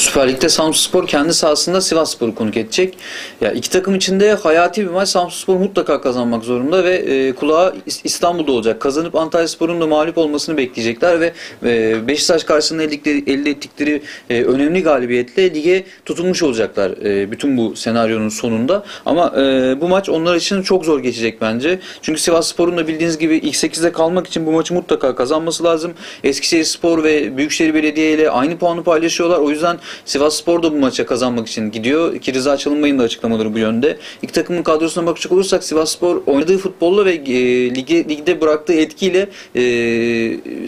Süper Lig'de Samsunspor kendi sahasında Sivasspor'u konuk edecek. Ya iki takım içinde hayati bir maç. Samsunspor mutlaka kazanmak zorunda ve e, kulağı İs- İstanbul'da olacak. Kazanıp Antalyaspor'un da mağlup olmasını bekleyecekler ve e, Beşiktaş karşısında elde elde ettikleri e, önemli galibiyetle lige tutunmuş olacaklar e, bütün bu senaryonun sonunda. Ama e, bu maç onlar için çok zor geçecek bence. Çünkü Sivasspor'un da bildiğiniz gibi ilk 8'de kalmak için bu maçı mutlaka kazanması lazım. Eskişehirspor ve Büyükşehir Belediye ile aynı puanı paylaşıyorlar. O yüzden Sivasspor da bu maça kazanmak için gidiyor. Ki Rıza Çalınbay'ın da açıklamaları bu yönde. İki takımın kadrosuna bakacak olursak Sivasspor oynadığı futbolla ve e, lige, ligde bıraktığı etkiyle e,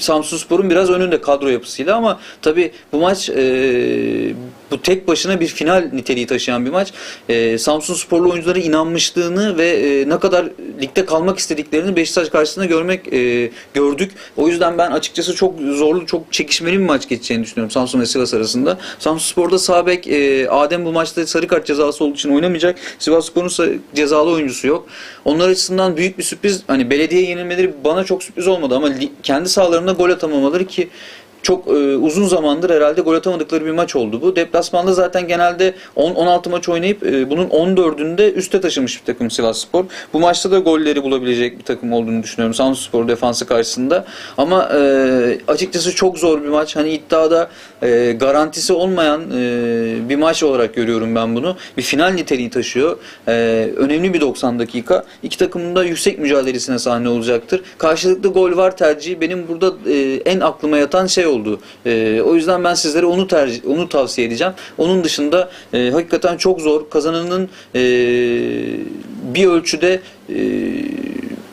Samsunspor'un biraz önünde kadro yapısıyla ama tabi bu maç e, bu tek başına bir final niteliği taşıyan bir maç. E, Samsun sporlu oyunculara inanmışlığını ve e, ne kadar ligde kalmak istediklerini Beşiktaş karşısında görmek e, gördük. O yüzden ben açıkçası çok zorlu, çok çekişmeli bir maç geçeceğini düşünüyorum Samsun ve Sivas arasında. Samsun Spor'da sağ bek e, Adem bu maçta sarı kart cezası olduğu için oynamayacak. Sivas Spor'un cezalı oyuncusu yok. Onlar açısından büyük bir sürpriz. Hani belediye yenilmeleri bana çok sürpriz olmadı ama kendi sahalarında gol atamamaları ki çok e, uzun zamandır herhalde gol atamadıkları bir maç oldu bu. Deplasmanda zaten genelde 10-16 maç oynayıp e, bunun 14'ünde üste taşımış bir takım Sivasspor. Bu maçta da golleri bulabilecek bir takım olduğunu düşünüyorum Samsunspor defansı karşısında. Ama e, açıkçası çok zor bir maç. Hani iddiada e, garantisi olmayan e, bir maç olarak görüyorum ben bunu. Bir final niteliği taşıyor. E, önemli bir 90 dakika. İki takımın da yüksek mücadelesine sahne olacaktır. Karşılıklı gol var tercihi benim burada e, en aklıma yatan şey oldu. E, o yüzden ben sizlere onu tercih onu tavsiye edeceğim. Onun dışında e, hakikaten çok zor. Kazananın e, bir ölçüde e,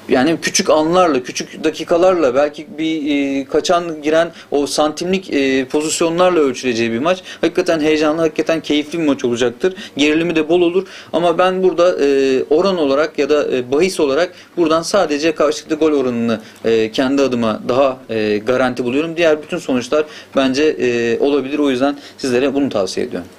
yani küçük anlarla, küçük dakikalarla belki bir e, kaçan giren o santimlik e, pozisyonlarla ölçüleceği bir maç. Hakikaten heyecanlı, hakikaten keyifli bir maç olacaktır. Gerilimi de bol olur. Ama ben burada e, oran olarak ya da e, bahis olarak buradan sadece karşılıklı gol oranını e, kendi adıma daha e, garanti buluyorum. Diğer bütün sonuçlar bence e, olabilir. O yüzden sizlere bunu tavsiye ediyorum.